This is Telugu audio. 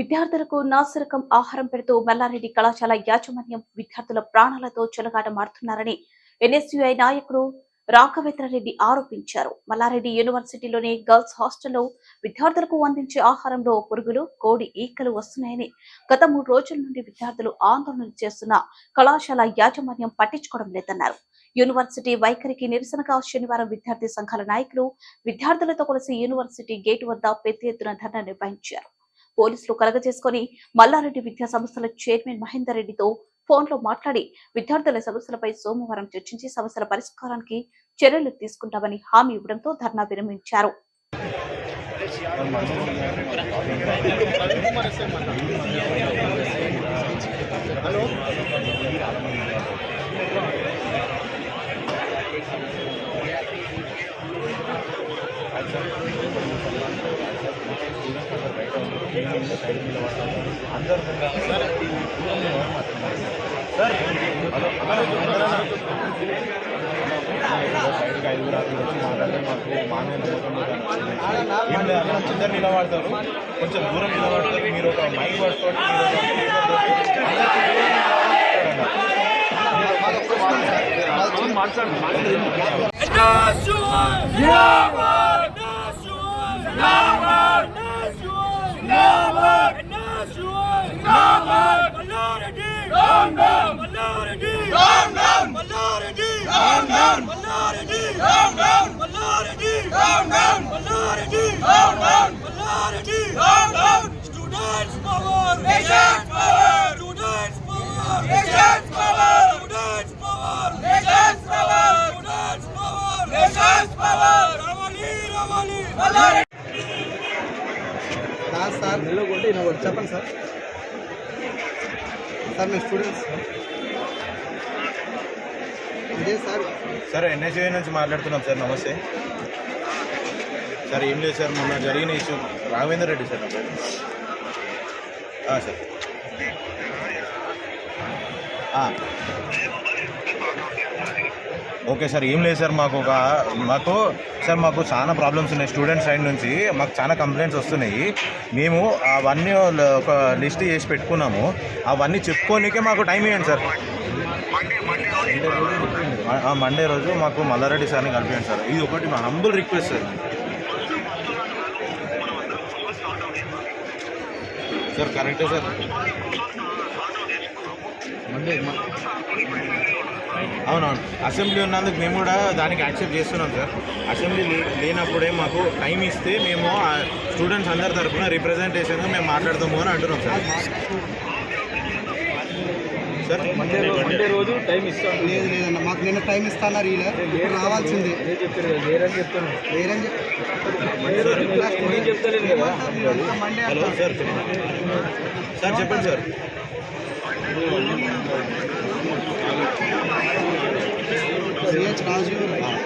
విద్యార్థులకు నాసిరకం ఆహారం పెడుతూ మల్లారెడ్డి కళాశాల యాజమాన్యం విద్యార్థుల ప్రాణాలతో చెలగాటమాడుతున్నారని ఎన్ఎస్యుఐ నాయకుడు రాఘవేంద్రరెడ్డి ఆరోపించారు. మల్లారెడ్డి యూనివర్సిటీలోని గర్ల్స్ హాస్టల్లో విద్యార్థులకు అందించే ఆహారంలో పురుగులు కోడి ఈకలు వస్తున్నాయని గత మూడు రోజుల నుండి విద్యార్థులు ఆందోళన చేస్తున్న కళాశాల యాజమాన్యం పట్టించుకోవడం లేదన్నారు. యూనివర్సిటీ వైఖరికి నిరసనగా శనివారం విద్యార్థి సంఘాల నాయకులు విద్యార్థులతో కలిసి యూనివర్సిటీ గేటు వద్ద పెద్ద ఎత్తున ధర్నా నిర్వహించారు. పోలీసులు కలగజేసుకొని మల్లారెడ్డి విద్యా సంస్థల చైర్మన్ మహేందర్ రెడ్డితో ఫోన్లో మాట్లాడి విద్యార్థుల సమస్యలపై సోమవారం చర్చించి సమస్యల పరిష్కారానికి చర్యలు తీసుకుంటామని హామీ ఇవ్వడంతో ధర్నా విరమించారు. ఏం లేదు అక్కడ చిన్నరు నిలబడతారు కొంచెం దూరం నిలబడతారు మీరు ఒక మైక్ పట్టుకోండి మీరు Students power! Nation's power! Students power! Nation's power! Students power! Nation's power! Students power! Nation's power! Ravali, Ravali! కాదు సార్ చెప్పండి సార్ సార్ మేము స్టూడెంట్స్ సార్. సార్ ఎన్ఎస్ఏ నుంచి మాట్లాడుతున్నాం సార్ నమస్తే. సార్ ఏం లేదు సార్ మొన్న జరిగిన ఇష్యూ. రాఘవేందర్ రెడ్డి సార్ నా సార్. ఓకే సార్ ఏం లేదు సార్ మాకు ఒక మాకు సార్ మాకు చాలా ప్రాబ్లమ్స్ ఉన్నాయి. స్టూడెంట్ సైడ్ నుంచి మాకు చాలా కంప్లైంట్స్ వస్తున్నాయి. మేము అవన్నీ ఒక లిస్ట్ చేసి పెట్టుకున్నాము. అవన్నీ చెప్పుకోనికే మాకు టైం ఇవ్వండి సార్. మండే రోజు మాకు మల్లారెడ్డి సార్ని కలిపించండి సార్. ఇది ఒకటి మా హంబుల్ రిక్వెస్ట్ సార్. సార్ కరెక్టే సార్. అవునవును. అసెంబ్లీ ఉన్నందుకు మేము కూడా దానికి యాక్సెప్ట్ చేస్తున్నాం సార్. అసెంబ్లీ లేనప్పుడే మాకు టైం ఇస్తే మేము స్టూడెంట్స్ అందరి తరఫున రిప్రజెంటేషన్గా మేము మాట్లాడతాము అని అంటున్నాం సార్. సార్? మండే రోజు టైం ఇస్తాను లేదు లేదన్న మాకు నిన్న టైం ఇస్తాన్నారు ఇలా ఇప్పుడు రావాల్సిందే. లేరని చెప్తాను లేరని చెప్తలేదు కదా. మండే హలో సార్ సార్ చెప్పండి సార్. సిహెచ్ రాజు.